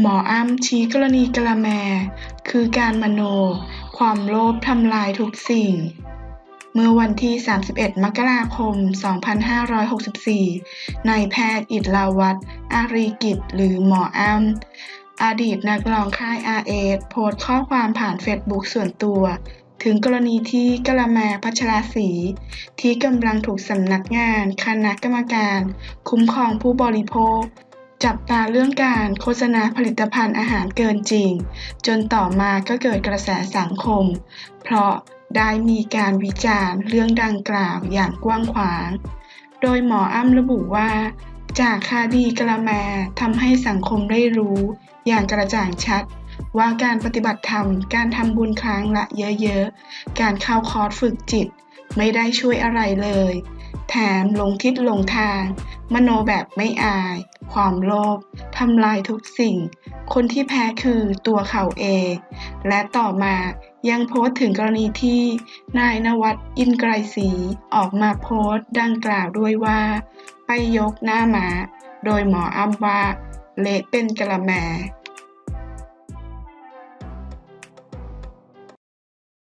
หมออ้ำชี้กรณีกะละแม คือการมโน ความโลภทำลายทุกสิ่ง เมื่อวันที่ 31 มกราคม 2564 นายแพทย์อิดลาวัฒน์อารีกิจ หรือหมออ้ำอดีตนักร้องค่าย RS โพสต์ข้อความผ่านเฟซบุ๊กส่วนตัว ถึงกรณีที่กะละแมพัชราศรีที่กำลังถูกสำนักงาน คณะกรรมการ คุ้มครองผู้บริโภค จับตาเรื่องการโฆษณาผลิตภัณฑ์อาหารเกินจริง จนต่อมาก็เกิดกระแสสังคม เพราะได้มีการวิจารณ์เรื่องดังกล่าวอย่างกว้างขวาง โดยหมออ้ำระบุว่า จากคดีกะละแมทำให้สังคมได้รู้อย่างกระจ่างชัด ว่าการปฏิบัติธรรม การทำบุญครั้งละเยอะๆ การเข้าคอร์สฝึกจิต ไม่ได้ช่วยอะไรเลย แถมหลงทิศหลงทาง มโนแบบไม่อาย ความโลภทำลายทุกสิ่ง คนที่แพ้คือตัวเขาเอง และต่อมายังโพสต์ถึงกรณีที่ นายนวัดอินไกรศรีออกมาโพสต์ดังกล่าวด้วยว่า ไปยกหน้าหมา โดยหมออ้ำว่า เละเป็นกระแม